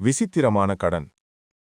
விசித்திரமான கடன்.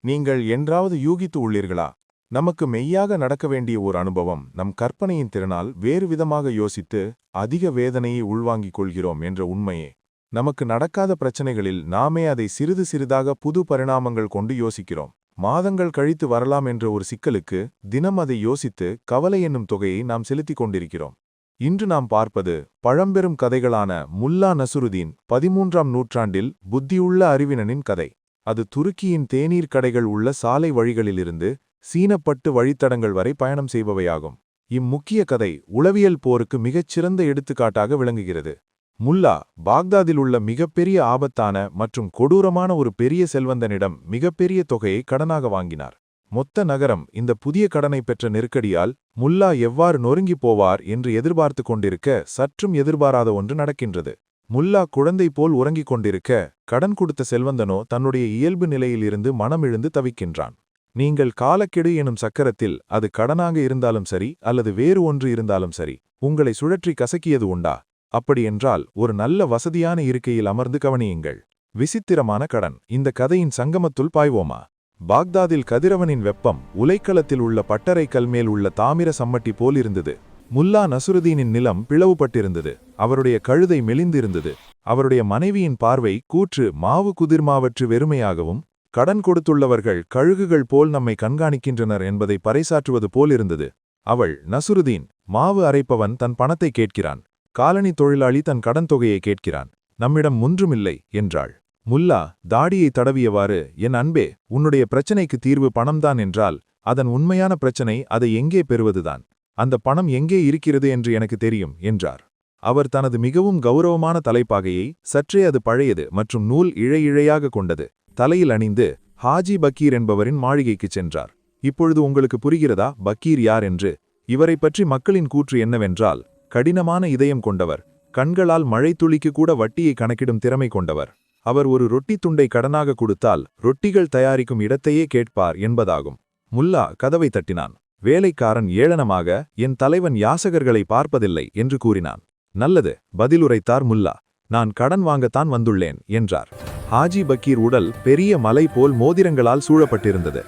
நீங்கள் என்றாவது யூகித்து உள்ளீர்களா? நமக்கு மெய்யாக நடக்க வேண்டிய ஒரு அனுபவம் நம் கற்பனையின் திறனால் வேறு விதமாக யோசித்து அதிக வேதனையை உள்வாங்கிக் கொள்கிறோம் என்ற உண்மையே. நமக்கு நடக்காத பிரச்சனைகளில் நாமே அதை சிறிது சிறிதாக புது பரிணாமங்கள் கொண்டு யோசிக்கிறோம். மாதங்கள் கழித்து வரலாம் என்ற ஒரு சிக்கலுக்கு தினம் அதை யோசித்து கவலை என்னும் தொகையை நாம் செலுத்திக் கொண்டிருக்கிறோம். இன்று நாம் பார்ப்பது பழம்பெரும் கதைகளான முல்லா நசுருதீன் பதிமூன்றாம் நூற்றாண்டில் புத்தியுள்ள அறிவினனின் கதை. அது துருக்கியின் தேநீர் கடைகள் உள்ள சாலை வழிகளிலிருந்து சீனப்பட்டு வழித்தடங்கள் வரை பயணம் செய்பவையாகும். இம்முக்கிய கதை உளவியல் போருக்கு மிகச்சிறந்த எடுத்துக்காட்டாக விளங்குகிறது. முல்லா பாக்தாதில் உள்ள மிகப்பெரிய ஆபத்தான மற்றும் கொடூரமான ஒரு பெரிய செல்வந்தனிடம் மிகப்பெரிய தொகையை கடனாக வாங்கினார். மொத்த நகரம் இந்த புதிய கடனை பெற்ற நெருக்கடியால் முல்லா எவ்வாறு நொறுங்கிப் போவார் என்று எதிர்பார்த்து கொண்டிருக்க சற்றும் எதிர்பாராத ஒன்று நடக்கின்றது. முல்லா குழந்தை போல் உறங்கிக் கொண்டிருக்க கடன் கொடுத்த செல்வந்தனோ தன்னுடைய இயல்பு நிலையிலிருந்து மனமிழுந்து தவிக்கின்றான். நீங்கள் காலக்கெடு எனும் சக்கரத்தில் அது கடனாக இருந்தாலும் சரி அல்லது வேறு ஒன்று இருந்தாலும் சரி உங்களை சுழற்றி கசக்கியது உண்டா? அப்படியென்றால் ஒரு நல்ல வசதியான இருக்கையில் அமர்ந்து கவனியுங்கள். விசித்திரமான கடன். இந்த கதையின் சங்கமத்துள் பாய்வோமா? பாக்தாதில் கதிரவனின் வெப்பம் உலைக்களத்தில் உள்ள பட்டறைக்கல் மேல் உள்ள தாமிர சம்மட்டி போல் இருந்தது. முல்லா நசுருதீனின் நிலம் பிளவுபட்டிருந்தது. அவருடைய கழுதை மெலிந்திருந்தது. அவருடைய மனைவியின் பார்வை கூற்று மாவு குதிர்மாவற்று வெறுமையாகவும் கடன் கொடுத்துள்ளவர்கள் கழுகுகள் போல் நம்மை கண்காணிக்கின்றனர் என்பதை பறைசாற்றுவது போலிருந்தது. அவள் நசுருதீன் மாவு அரைப்பவன் தன் பணத்தை கேட்கிறான். காலனி தொழிலாளி தன் கடன் தொகையை கேட்கிறான். நம்மிடம் ஒன்றுமில்லை என்றாள். முல்லா தாடியை தடவியவாறு என் அன்பே உன்னுடைய பிரச்சனைக்கு தீர்வு பணம்தான் என்றால் அதன் உண்மையான பிரச்சனை அதை எங்கே பெறுவதுதான்? அந்த பணம் எங்கே இருக்கிறது என்று எனக்கு தெரியும் என்றார். அவர் தனது மிகவும் கௌரவமான தலைப்பாகையை சற்றே அது பழையது மற்றும் நூல் இழை இழையாக கொண்டது. தலையில் அணிந்து ஹாஜி பக்கீர் என்பவரின் மாளிகைக்குச் சென்றார். இப்பொழுது உங்களுக்கு புரிகிறதா பக்கீர் யார் என்று? இவரை பற்றி மக்களின் கூற்று என்னவென்றால் கடினமான இதயம் கொண்டவர் கண்களால் மழைத்துளிக்கு கூட வட்டியை கணக்கிடும் திறமை கொண்டவர். அவர் ஒரு ரொட்டி துண்டை கடனாக கொடுத்தால் ரொட்டிகள் தயாரிக்கும் இடத்தையே கேட்பார் என்பதாகும். முல்லா கதவை தட்டினான். வேலைக்காரன் ஏளனமாக என் தலைவன் யாசகர்களை பார்ப்பதில்லை என்று கூறினான். நல்லது பதிலுரைத்தார் முல்லா. நான் கடன் வாங்கத்தான் வந்துள்ளேன் என்றார். ஹாஜி பக்கீர் உடல் பெரிய மலை போல் மோதிரங்களால் சூழப்பட்டிருந்தது.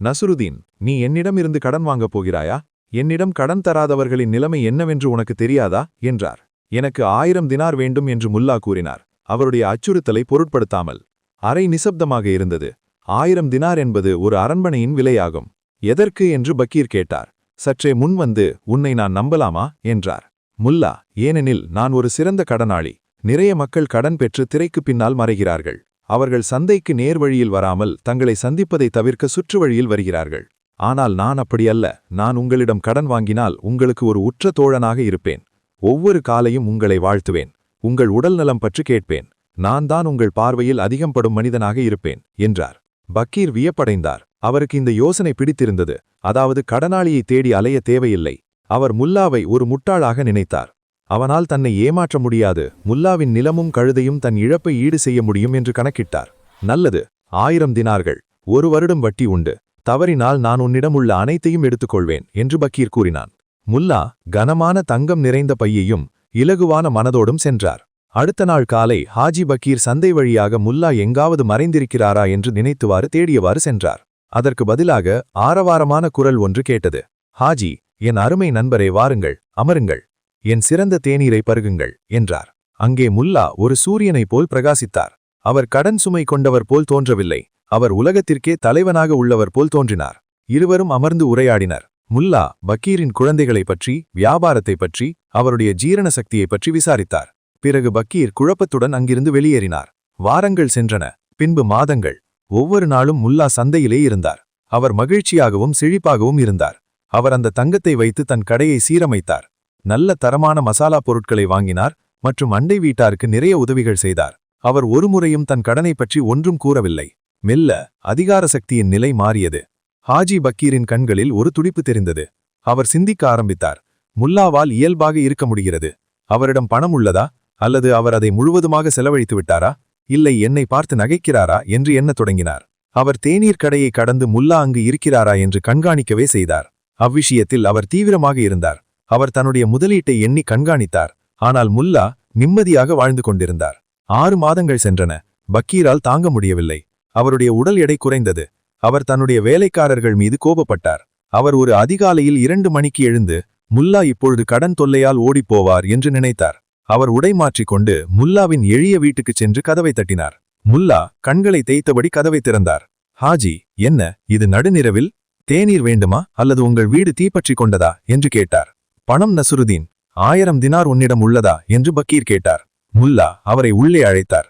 நசுருதீன் நீ என்னிடமிருந்து கடன் வாங்கப் போகிறாயா? என்னிடம் கடன் தராதவர்களின் நிலைமை என்னவென்று உனக்கு தெரியாதா? என்றார். எனக்கு ஆயிரம் தினார் வேண்டும் என்று முல்லா கூறினார். அவருடைய அச்சுறுத்தலை பொருட்படுத்தாமல். அரை நிசப்தமாக இருந்தது. ஆயிரம் தினார் என்பது ஒரு அரண்மனையின் விலையாகும். எதற்கு என்று பக்கீர் கேட்டார். சற்றே முன் வந்து உன்னை நான் நம்பலாமா? என்றார். முல்லா ஏனெனில் நான் ஒரு சிறந்த கடனாளி. நிறைய மக்கள் கடன் பெற்று திரைக்கு பின்னால் மறைகிறார்கள். அவர்கள் சந்தைக்கு நேர்வழியில் வராமல் தங்களை சந்திப்பதை தவிர்க்க சுற்று வழியில் வருகிறார்கள். ஆனால் நான் அப்படியல்ல நான் உங்களிடம் கடன் வாங்கினால் உங்களுக்கு ஒரு உற்ற தோழனாக இருப்பேன். ஒவ்வொரு காலையும் உங்களை வாழ்த்துவேன். உங்கள் உடல் நலம் பற்றி கேட்பேன். நான் தான் உங்கள் பார்வையில் அதிகம் படும் மனிதனாக இருப்பேன் என்றார். பக்கீர் வியப்படைந்தார். அவருக்கு இந்த யோசனை பிடித்திருந்தது. அதாவது கடனாளியை தேடி அலைய தேவையில்லை. அவர் முல்லாவை ஒரு முட்டாளாக நினைத்தார். அவனால் தன்னை ஏமாற்ற முடியாது. முல்லாவின் நிலமும் கழுதையும் தன் இழப்பை ஈடு செய்ய முடியும் என்று கணக்கிட்டார். நல்லது. ஆயிரம் தினார்கள். ஒரு வருடம் வட்டி உண்டு. தவறினால் நான் உன்னிடம் உள்ள அனைத்தையும் எடுத்துக்கொள்வேன் என்று பக்கீர் கூறினான். முல்லா கனமான தங்கம் நிறைந்த பையையும் இலகுவான மனதோடும் சென்றார். அடுத்த நாள் காலை ஹாஜி பக்கீர் சந்தை வழியாக முல்லா எங்காவது மறைந்திருக்கிறாரா என்று நினைத்துவாறு தேடியவாறு சென்றார். அதற்கு பதிலாக ஆரவாரமான குரல் ஒன்று கேட்டது. ஹாஜி என் அருமை நண்பரே வாருங்கள் அமருங்கள். என் சிறந்த தேநீரை பருகுங்கள் என்றார். அங்கே முல்லா ஒரு சூரியனைப் போல் பிரகாசித்தார். அவர் கடன் சுமை கொண்டவர் போல் தோன்றவில்லை. அவர் உலகத்திற்கே தலைவனாக உள்ளவர் போல் தோன்றினார். இருவரும் அமர்ந்து உரையாடினர். முல்லா பக்கீரின் குழந்தைகளைப் பற்றி வியாபாரத்தைப் பற்றி அவருடைய ஜீரண சக்தியைப் பற்றி விசாரித்தார். பிறகு பக்கீர் குழப்பத்துடன் அங்கிருந்து வெளியேறினார். வாரங்கள் சென்றன. பின்பு மாதங்கள். ஒவ்வொரு நாளும் முல்லா சந்தையிலே இருந்தார். அவர் மகிழ்ச்சியாகவும் செழிப்பாகவும் இருந்தார். அவர் அந்த தங்கத்தை வைத்து தன் கடையை சீரமைத்தார். நல்ல தரமான மசாலா பொருட்களை வாங்கினார் மற்றும் அண்டை வீட்டாருக்கு நிறைய உதவிகள் செய்தார். அவர் ஒருமுறையும் தன் கடனை பற்றி ஒன்றும் கூறவில்லை. மெல்ல அதிகார சக்தியின் நிலை மாறியது. ஹாஜி பக்கீரின் கண்களில் ஒரு துடிப்பு தெரிந்தது. அவர் சிந்திக்க ஆரம்பித்தார். முல்லாவால் இயல்பாக இருக்க முடிகிறது. அவரிடம் பணம் உள்ளதா? அல்லது அவர் அதை முழுவதுமாக செலவழித்து விட்டாரா? இல்லை என்னை பார்த்து நகைக்கிறாரா என்று எண்ணத் தொடங்கினார். அவர் தேநீர் கடையை கடந்து முல்லா அங்கு இருக்கிறாரா என்று கண்காணிக்கவே செய்தார். அவ்விஷயத்தில் அவர் தீவிரமாக இருந்தார். அவர் தன்னுடைய முதலீட்டை எண்ணி கண்காணித்தார். ஆனால் முல்லா நிம்மதியாக வாழ்ந்து கொண்டிருந்தார். ஆறு மாதங்கள் சென்றன. பக்கீரால் தாங்க முடியவில்லை. அவருடைய உடல் எடை குறைந்தது. அவர் தன்னுடைய வேலைக்காரர்கள் மீது கோபப்பட்டார். அவர் ஒரு அதிகாலையில் இரண்டு மணிக்கு எழுந்து முல்லா இப்பொழுது கடன் தொல்லையால் ஓடிப்போவார் என்று நினைத்தார். அவர் உடை மாற்றிக்கொண்டு முல்லாவின் எளிய வீட்டுக்குச் சென்று கதவை தட்டினார். முல்லா கண்களை தேய்த்தபடி கதவை திறந்தார். ஹாஜி என்ன இது நடுநிரவில்? தேநீர் வேண்டுமா? அல்லது உங்கள் வீடு தீப்பற்றிக் கொண்டதா? என்று கேட்டார். பணம் நசுருதீன். ஆயிரம் தினார் உன்னிடம் உள்ளதா? என்று பக்கீர் கேட்டார். முல்லா அவரை உள்ளே அழைத்தார்.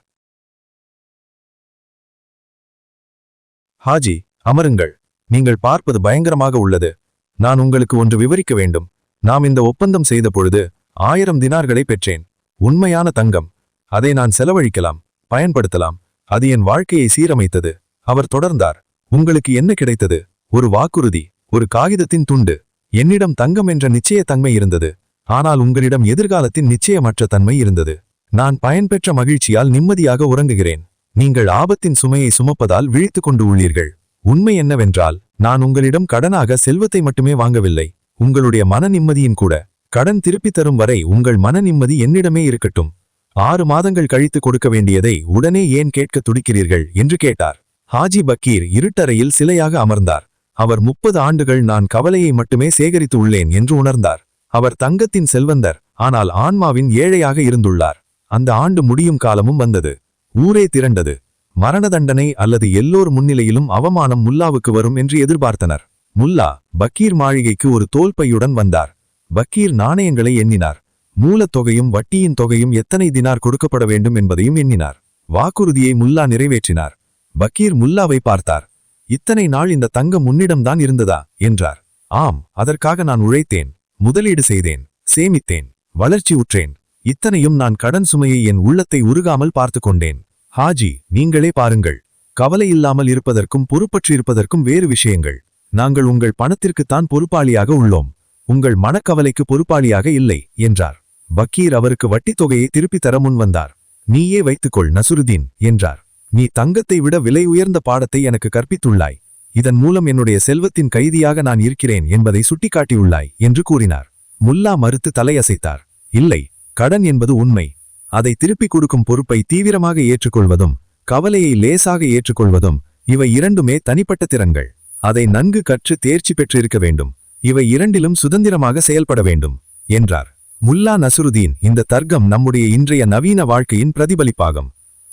ஹாஜி அமருங்கள். நீங்கள் பார்ப்பது பயங்கரமாக உள்ளது. நான் உங்களுக்கு ஒன்று விவரிக்க வேண்டும். நாம் இந்த ஒப்பந்தம் செய்த பொழுது ஆயிரம் தினார்களை பெற்றேன். உண்மையான தங்கம். அதை நான் செலவழிக்கலாம் பயன்படுத்தலாம். அது என் வாழ்க்கையை சீரமைத்தது. அவர் தொடர்ந்தார். உங்களுக்கு என்ன கிடைத்தது? ஒரு வாக்குறுதி ஒரு காகிதத்தின் துண்டு. என்னிடம் தங்கம் என்ற நிச்சயத்தன்மை இருந்தது. ஆனால் உங்களிடம் எதிர்காலத்தின் நிச்சயமற்ற தன்மை இருந்தது. நான் பயன்பெற்ற மகிழ்ச்சியால் நிம்மதியாக உறங்குகிறேன். நீங்கள் ஆபத்தின் சுமையை சுமப்பதால் விழித்துக் கொண்டு உள்ளீர்கள். உண்மை என்னவென்றால் நான் உங்களிடம் கடனாக செல்வத்தை மட்டுமே வாங்கவில்லை. உங்களுடைய மன நிம்மதியின் கூட. கடன் திருப்பித் தரும் வரை உங்கள் மன நிம்மதி என்னிடமே இருக்கட்டும். ஆறு மாதங்கள் கழித்து கொடுக்க வேண்டியதை உடனே ஏன் கேட்க துடிக்கிறீர்கள்? என்று கேட்டார். ஹாஜி பக்கீர் இருட்டறையில் சிலையாக அமர்ந்தார். அவர் முப்பது ஆண்டுகள் நான் கவலையை மட்டுமே சேகரித்து உள்ளேன் என்று உணர்ந்தார். அவர் தங்கத்தின் செல்வந்தர் ஆனால் ஆன்மாவின் ஏழையாக இருந்துள்ளார். அந்த ஆண்டு முடியும் காலமும் வந்தது. ஊரே திரண்டது. மரண தண்டனை அல்லது எல்லோர் முன்னிலையிலும் அவமானம் முல்லாவுக்கு வரும் என்று எதிர்பார்த்தனர். முல்லா பக்கீர் மாளிகைக்கு ஒரு தோல்பையுடன் வந்தார். பக்கீர் நாணயங்களை எண்ணினார். மூலத்தொகையும் வட்டியின் தொகையும் எத்தனை தினார் கொடுக்கப்பட வேண்டும் என்பதையும் எண்ணினார். வாக்குறுதியை முல்லா நிறைவேற்றினார். பக்கீர் முல்லாவை பார்த்தார். இத்தனை நாள் இந்த தங்கம் உன்னிடம்தான் இருந்ததா? என்றார். ஆம் அதற்காக நான் உழைத்தேன் முதலீடு செய்தேன் சேமித்தேன் வளர்ச்சி உற்றேன். இத்தனையும் நான் கடன் சுமையை என் உள்ளத்தை உருகாமல் பார்த்து கொண்டேன். ஹாஜி நீங்களே பாருங்கள். கவலை இல்லாமல் இருப்பதற்கும் பொறுப்பற்றிருப்பதற்கும் வேறு விஷயங்கள். நாங்கள் உங்கள் பணத்திற்குத்தான் பொறுப்பாளியாக உள்ளோம். உங்கள் மனக்கவலைக்கு பொறுப்பாளியாக இல்லை என்றார். பக்கீர் அவருக்கு வட்டித் தொகையை திருப்பித் தர முன்வந்தார் நீயே வைத்துக்கொள் நசுருதீன் என்றார். நீ தங்கத்தை விட விலை உயர்ந்த பாடத்தை எனக்கு கற்பித்துள்ளாய். இதன் மூலம் என்னுடைய செல்வத்தின் கைதியாக நான் இருக்கிறேன் என்பதை சுட்டிக்காட்டியுள்ளாய் என்று கூறினார். முல்லா மறுத்து தலையசைத்தார். இல்லை கடன் என்பது உண்மை. அதை திருப்பிக் கொடுக்கும் பொறுப்பை தீவிரமாக ஏற்றுக்கொள்வதும் கவலையை லேசாக ஏற்றுக்கொள்வதும் இவை இரண்டுமே தனிப்பட்ட திறன்கள். அதை நன்கு கற்று தேர்ச்சி பெற்றிருக்க வேண்டும். இவை இரண்டிலும் சுதந்திரமாக செயல்பட வேண்டும் என்றார். முல்லா நசுருதீன் இந்த தர்க்கம் நம்முடைய இன்றைய நவீன வாழ்க்கையின் பிரதிபலிப்பாகும்.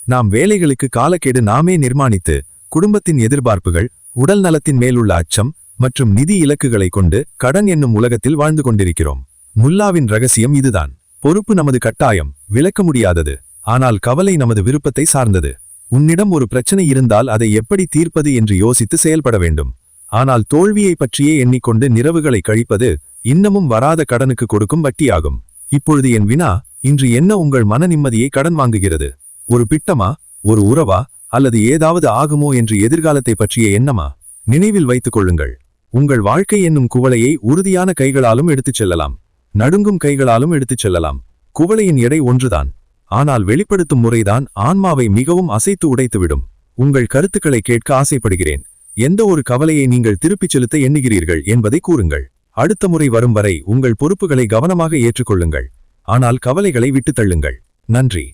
நாம் வேலைகளுக்கு காலக்கெடு நாமே நிர்மாணித்து குடும்பத்தின் எதிர்பார்ப்புகள் உடல் நலத்தின் மேலுள்ள அச்சம் மற்றும் நிதி இலக்குகளை கொண்டு கடன் என்னும் உலகத்தில் வாழ்ந்து கொண்டிருக்கிறோம். முல்லாவின் ரகசியம் இதுதான். பொறுப்பு நமது கட்டாயம் விளக்க முடியாதது. ஆனால் கவலை நமது விருப்பத்தை சார்ந்தது. உன்னிடம் ஒரு பிரச்சனை இருந்தால் அதை எப்படி தீர்ப்பது என்று யோசித்து செயல்பட வேண்டும். ஆனால் தோல்வியை பற்றியே எண்ணிக்கொண்டு நிறவுகளை கழிப்பது இன்னமும் வராத கடனுக்கு கொடுக்கும் வட்டியாகும். இப்பொழுது என் வினா இன்று என்ன உங்கள் மன நிம்மதியை கடன் வாங்குகிறது? ஒரு பிட்டமா? ஒரு உறவா? அல்லது ஏதாவது ஆகுமோ என்று எதிர்காலத்தை பற்றிய எண்ணமா? நினைவில் வைத்துக் கொள்ளுங்கள். உங்கள் வாழ்க்கை என்னும் குவளையை உறுதியான கைகளாலும் எடுத்துச் செல்லலாம். நடுங்கும் கைகளாலும் எடுத்துச் செல்லலாம். குவளையின் எடை ஒன்றுதான். ஆனால் வெளிப்படுத்தும் முறைதான் ஆன்மாவை மிகவும் அசைத்து உடைத்துவிடும். உங்கள் கருத்துக்களை கேட்க ஆசைப்படுகிறேன். எந்த ஒரு கவலையை நீங்கள் திருப்பிச் செலுத்த எண்ணுகிறீர்கள் என்பதை கூறுங்கள். அடுத்த முறை வரும் வரை உங்கள் பொறுப்புகளை கவனமாக ஏற்றுக்கொள்ளுங்கள். ஆனால் கவலைகளை விட்டுத் தள்ளுங்கள். நன்றி.